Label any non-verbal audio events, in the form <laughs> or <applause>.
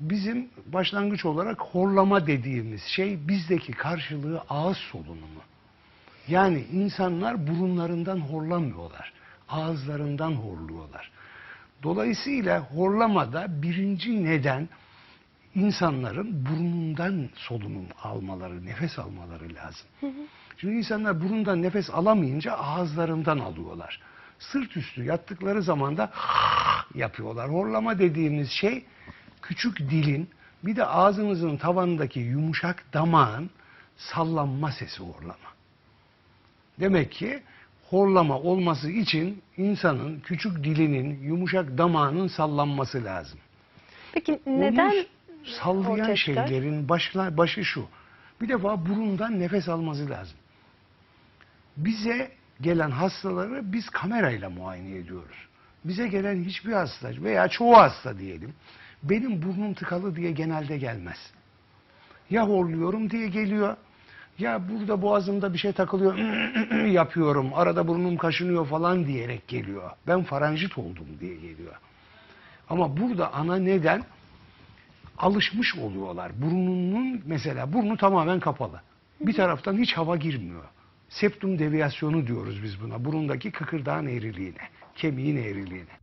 bizim başlangıç olarak horlama dediğimiz şey bizdeki karşılığı ağız solunumu. Yani insanlar burunlarından horlamıyorlar. Ağızlarından horluyorlar. Dolayısıyla horlamada birinci neden insanların burnundan solunum almaları, nefes almaları lazım. Şimdi insanlar burundan nefes alamayınca ağızlarından alıyorlar. Sırt üstü yattıkları zaman da <laughs> yapıyorlar. Horlama dediğimiz şey küçük dilin bir de ağzınızın tavanındaki yumuşak damağın sallanma sesi horlama. Demek ki horlama olması için insanın küçük dilinin, yumuşak damağının sallanması lazım. Peki neden Onu sallayan şeylerin başla, başı şu. Bir defa burundan nefes alması lazım. Bize gelen hastaları biz kamerayla muayene ediyoruz. Bize gelen hiçbir hasta veya çoğu hasta diyelim benim burnum tıkalı diye genelde gelmez. Ya horluyorum diye geliyor. Ya burada boğazımda bir şey takılıyor <clears throat> yapıyorum. Arada burnum kaşınıyor falan diyerek geliyor. Ben faranjit oldum diye geliyor. Ama burada ana neden alışmış oluyorlar. Burnunun mesela burnu tamamen kapalı. Bir taraftan hiç hava girmiyor. Septum deviyasyonu diyoruz biz buna. Burundaki kıkırdağın eğriliğine, kemiğin eğriliğine.